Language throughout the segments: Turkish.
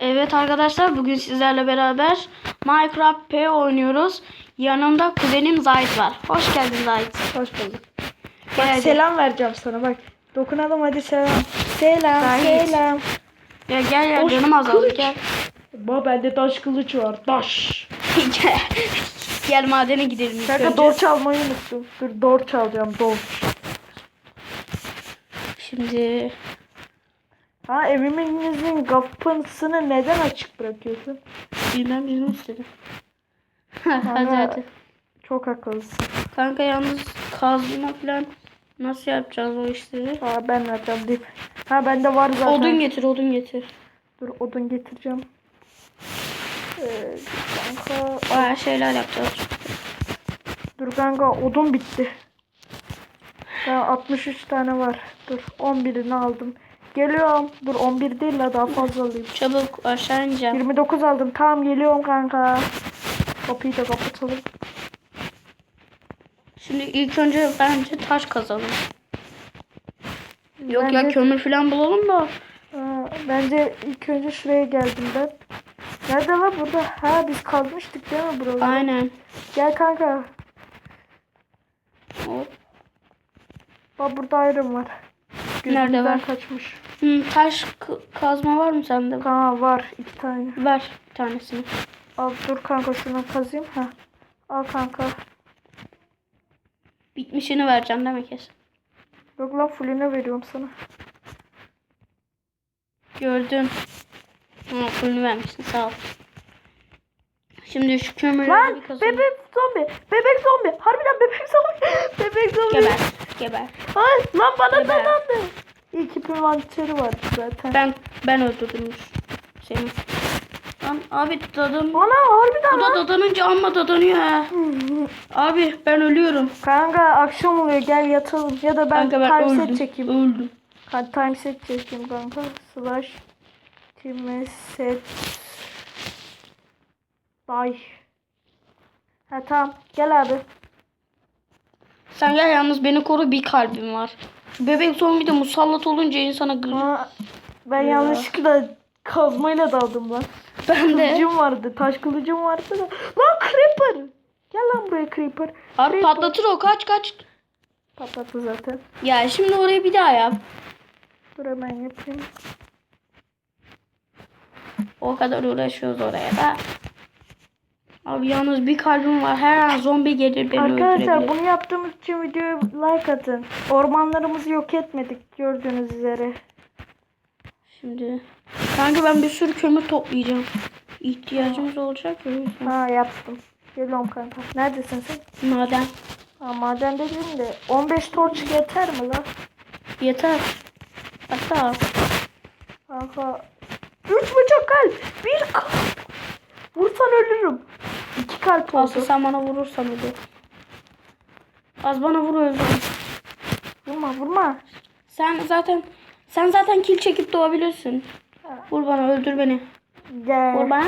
Evet arkadaşlar bugün sizlerle beraber Minecraft P oynuyoruz. Yanımda kuzenim Zahit var. Hoş geldin Zahit. Hoş bulduk. Bak hadi. selam vereceğim sana bak. Dokunalım hadi selam. Selam Gayet. selam. Ya gel ya Hoş canım azaldı kılıç. gel. Baba bende taş kılıç var. Taş. gel. Gel madene gidelim ilk Kanka önce. dorç almayı unuttum. Dur dorç alacağım dorç. Şimdi Ha eviminizin kapısını neden açık bırakıyorsun? bilmem bizim istedim. hadi hadi. Çok akıllısın. Kanka yalnız kazma falan nasıl yapacağız o işleri? Ha ben yapacağım deyip. Ha bende var zaten. Odun getir odun getir. Dur odun getireceğim. Ee, kanka. Baya şeyler yapacağız. Dur kanka odun bitti. Daha 63 tane var. Dur 11'ini aldım. Geliyorum. Dur 11 değil la daha fazla alayım. Çabuk aşağı ineceğim. 29 aldım. Tamam geliyorum kanka. Kapıyı da kapatalım. Şimdi ilk önce bence taş kazalım. Yok ya Bence- kömür falan bulalım da. Aa, bence ilk önce şuraya geldim ben. Nerede lan burada? Ha biz kalmıştık değil mi burada? Aynen. Gel kanka. Hop. Bak burada ayrım var. Nerede var? kaçmış. Hı, taş kazma var mı sende? Kanka var iki tane. Ver bir tanesini. Al dur kanka şunu kazayım. Ha. Al kanka. Bitmişini vereceğim demek kesin. Yok lan fullüne veriyorum sana. Gördüm. Ha, fullünü vermişsin sağ ol. Şimdi şu kömürleri Lan kazalım. bebek zombi. Bebek zombi. Harbiden bebek zombi. bebek zombi. Geber. Geber. Ay lan bana Geber. dadandı. İlk ipin vanteri vardı zaten. Ben ben öldürdüm seni. Lan abi dadan. Ana harbiden Bu da dadanınca amma dadanıyor ha. Abi ben ölüyorum. Kanka akşam oluyor gel yatalım. Ya da ben, Kanka ben time öldüm. set çekeyim. Öldüm. Kanka time set çekeyim kanka. Slash time set Day. Ha tamam gel abi. Sen gel yalnız beni koru bir kalbim var. Şu bebek zombi de musallat olunca insana gır. Aa, ben Ya. yanlışlıkla kazmayla daldım lan. Ben de. Kılıcım vardı. Taş kılıcım vardı da. Lan creeper. Gel lan buraya creeper. Abi Creeper. patlatır o kaç kaç. Patlattı zaten. Ya şimdi orayı bir daha yap. Dur hemen yapayım. O kadar uğraşıyoruz oraya da. Abi yalnız bir kalbim var. Her an zombi gelir beni Arkadaşlar bunu yaptığımız için videoya like atın. Ormanlarımızı yok etmedik gördüğünüz üzere. Şimdi. Kanka ben bir sürü kömür toplayacağım. İhtiyacımız olacak ya. o yüzden. Ha yaptım. Geliyorum kanka. Neredesin sen? Maden. Ha maden dediğim de 15 torç yeter mi lan? Yeter. Hatta Kanka. 3 buçuk kalp. Bir kalp. Vursan ölürüm. 2 kalp oldu. Aslı sen bana vurursan öldür. Az bana vur öldür. Vurma vurma. Sen zaten sen zaten kil çekip doğabilirsin. Vur bana öldür beni. Gel. Vur bana.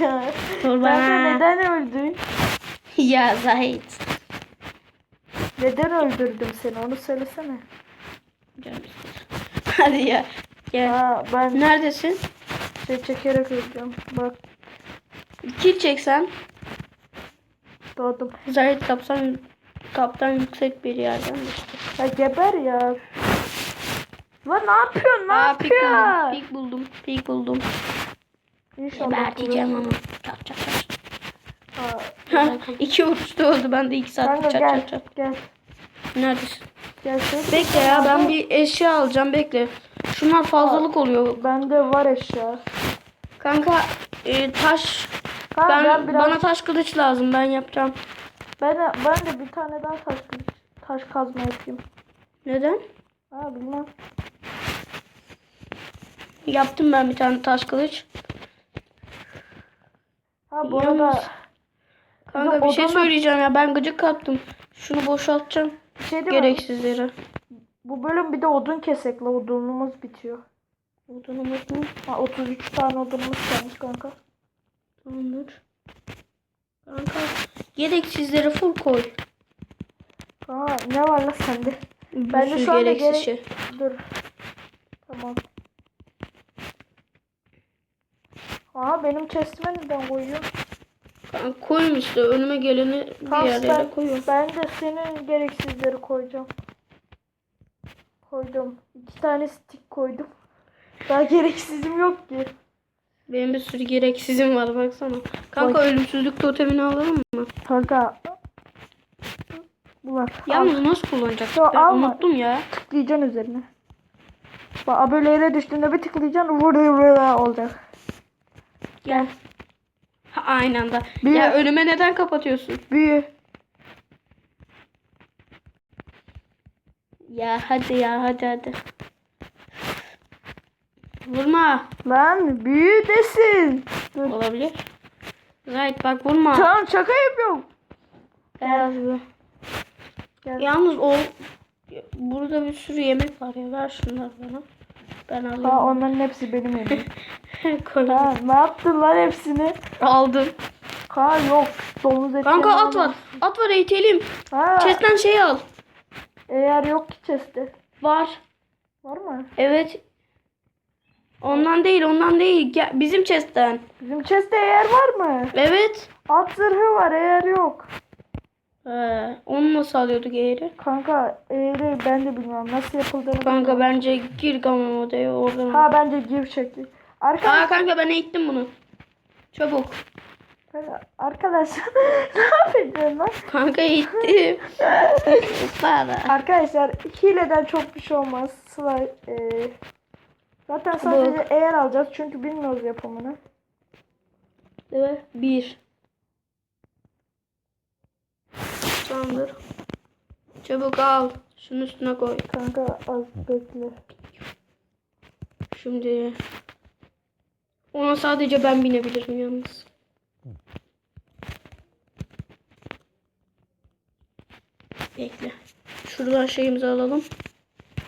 Vur bana. neden öldün? ya Zahit. Neden öldürdüm seni onu söylesene. Hadi ya. Gel. Ha ben Neredesin? şey çekerek öleceğim. Bak Kil çeksen. doğdum. Zahit kapsan kaptan yüksek bir yerden düştü. Ya geber ya. Lan ne yapıyorsun? Ne Aa, pik buldum. yapıyorsun? Pik buldum. Pik buldum. İnşallah. Geberteceğim onu. Çat. Ha, Ha, iki vuruşta öldü. Ben de iki saat Kanka çat gel. çat çat. Gel. Neredesin? Gel. Bekle ya ben bir eşya alacağım bekle. Şunlar fazlalık oluyor. Bende var eşya. Kanka e, taş Ben, ben, biraz bana taş kılıç lazım ben yapacağım. ben de, ben de bir tane daha taş kılıç, taş kazma yapayım. Neden? Ha bilmem. Yaptım ben bir tane taş kılıç. Ha bu Yalnız- arada Kanka bir şey söyleyeceğim ya ben gıcık kaptım. Şunu boşaltacağım. bir şey değil mi? Gereksizleri. Bu bölüm bir de odun kesek la odunumuz bitiyor. Odunumuz mu? Ha 33 tane odunumuz kalmış kanka. Tamamdır. Kanka gereksizleri full koy. Ha ne var la sende? Bir Ben de şu anda gerek- şey. Dur. Tamam. Aa benim chestime neden koyuyor? Kanka koyayım işte önüme geleni bir Tamam, yerlere koyuyorum. ben de senin gereksizleri koyacağım. Koydum. İki tane stick koydum. Daha gereksizim yok ki. Benim bir sürü gereksizim var baksana. Kanka Bak. ölümsüzlük totemini alalım mı? Kanka. Bak. al. Yalnız nasıl kullanacaktık? Ben alma. unuttum ya. tıklayacaksın üzerine. Bak böyle yere düştüğünde bir tıklayacaksın vur vur olacak. Gel. Ha, aynı anda. Bir- Ya önüme neden kapatıyorsun? Büyü. Ya hadi ya hadi hadi. Vurma. Lan büyü desin. Dur. Olabilir. Zahit bak vurma. Tamam şaka yapıyorum. Gel. Gel. Yalnız o burada bir sürü yemek var ya ver şunları bana. Ben alayım. Ha onların hepsi benim yemeğim. Ha ne yaptın lan hepsini? Aldım. Ha yok. Domuz eti. Kanka at var. At var eğitelim. Ha Chest'ten şey al. eğer yok ki chest'te. Var. Var mı? Evet. Ondan değil ondan değil. Gel, bizim chest'ten. Bizim chest'te eğer var mı? Evet. At zırhı var eğer yok. He, onu nasıl alıyorduk eğri? Kanka eğri ben de bilmiyorum nasıl yapıldığını. Kanka bilmiyorum. bence gir gamma odaya oradan. Ha bence gir şekli. Arkadaşlar, Aa kanka ben eğittim bunu. Çabuk. arkadaşlar ne yapacaksın lan? Kanka eğittim. Arkadaşlar hileden çok bir şey olmaz. Slide, e, zaten sadece eğer alacağız çünkü bilmiyoruz yapımını. Evet. Bir. Tamamdır. Çabuk al. Şunun üstüne koy. Kanka az bekle. Şimdi. Ona sadece ben binebilirim yalnız. Bekle. Şuradan şeyimizi alalım.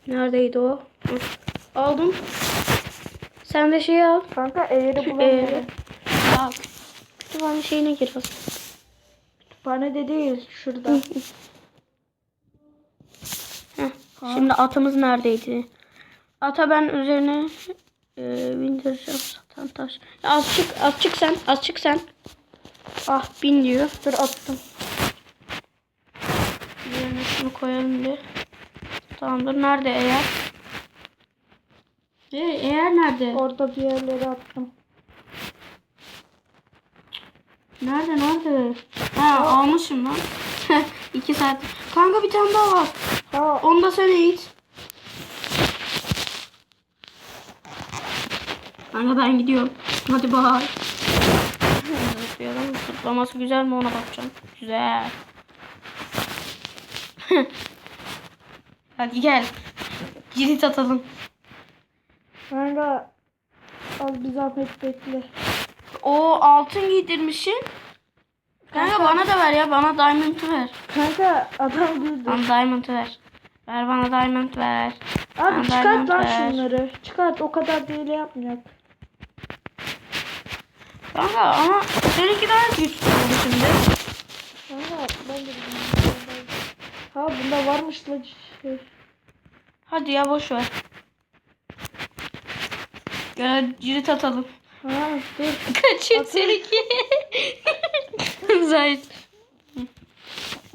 Neredeydi o? Hı. Aldım. Sen de şeyi al. Kanka eğri bulamıyorum. eğri. Al. Kütüphane şeyine gir o. Kütüphanede değil şurada. Heh, Şimdi atımız neredeydi? Ata ben üzerine e, bindireceğim satan taş. Az çık, az çık sen, az çık sen. Ah bin diyor. Dur attım. Üzerine şunu koyalım bir. Tamamdır. Nerede eğer? E, eğer nerede? Orada bir yerlere attım. Nerede nerede? Ha almışım lan. İki saat. Kanka bir tane daha var. Ha Onu da sen eğit. Kanka ben gidiyorum. Hadi bay. Zıplayalım. Zıplaması güzel mi ona bakacağım. Güzel. Hadi gel. Cirit atalım. Kanka az bir zahmet bekle. O altın giydirmişsin. Kanka Kanka- bana da ver ya. Bana diamond'ı ver. Kanka adam güldü. Bana diamond'ı ver. Ver bana diamond ver. Abi Bana çıkart lan ver. şunları. Çıkart o kadar değil yapmayak. Kanka ama seninki daha güçlü oldu şimdi. Kanka ben de bilmiyorum. Ha bunda varmış la şey. Hadi ya boş ver. Gel cirit atalım. Ha dur. Kaçın seninki. Zahit.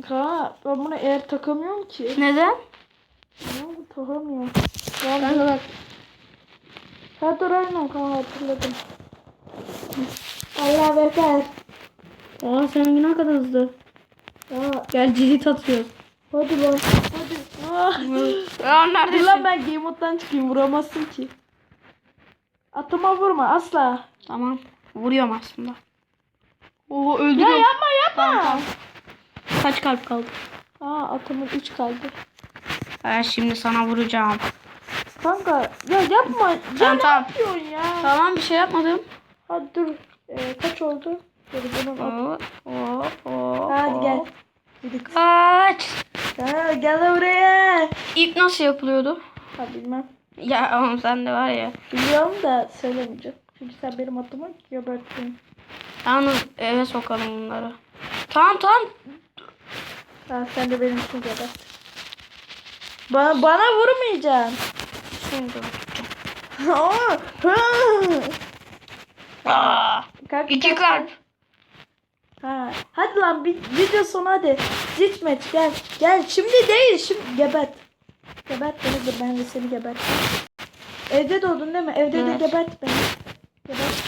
Ha ben bunu eğer takamıyorum ki. Neden? Ne oldu takamıyorum. Lan Kanka bak. Ha dur aynen kanka hatırladım. Allah bekler. Aa seninki ne kadar hızlı. Ya Gel cirit atıyoruz. hadi lan. Hadi. Ah. Aa Dur neredesin? lan ben game mode'dan çıkayım vuramazsın ki. Atıma vurma asla. Tamam. Vuruyorum aslında. Oo öldü. Ya yapma yapma. Tamam, tamam. Kaç kalp kaldı? Aa atımın 3 kaldı. Ben şimdi sana vuracağım. Kanka ya yapma. Ya Tamam, ne tamam. yapıyorsun ya? Tamam bir şey yapmadım. Hadi dur. Ee, kaç oldu? Dur bunun Oo, oo, oo, Hadi gel. Hadi. Kaç. Ha, gel buraya. İp nasıl yapılıyordu? Ha bilmem. Ya ama sen de var ya. Biliyorum da söylemeyeceğim. Çünkü sen benim atımı geberttin. Yalnız eve sokalım bunları. Tamam tamam. Ha, sen de benim için gebert. Bana, bana vurmayacaksın. Şimdi vuracağım. Aa. Aa, Kalp, iki kalp. Ha. Hadi lan bir video sonu hadi. Zitmet gel. Gel şimdi değil şimdi gebert. Gebert beni dur ben de seni gebert. Evde doğdun değil mi? Evde Evet. de gebert beni. Gebert.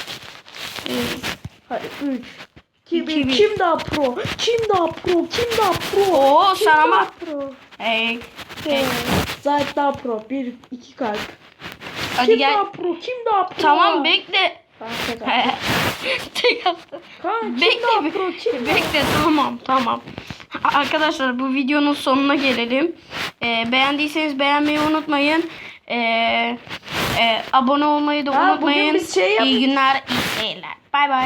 Hadi 3 2 İki, 1 bir. Kim daha pro? Kim daha pro? Kim daha pro? Oo, Kim sana daha pro? Hey. Hey. Zahit daha pro. 1 2 kalp. Hadi Kim gel. daha pro? Kim daha pro? Tamam bekle. Tek attı. kim Bekle bir-? Kim Bekle tamam tamam. Arkadaşlar bu videonun sonuna gelelim. Ee, beğendiyseniz beğenmeyi unutmayın. Ee, e, abone olmayı da Ha, unutmayın. şey iyi yapacağız. günler, iyi seyirler. Bay bay.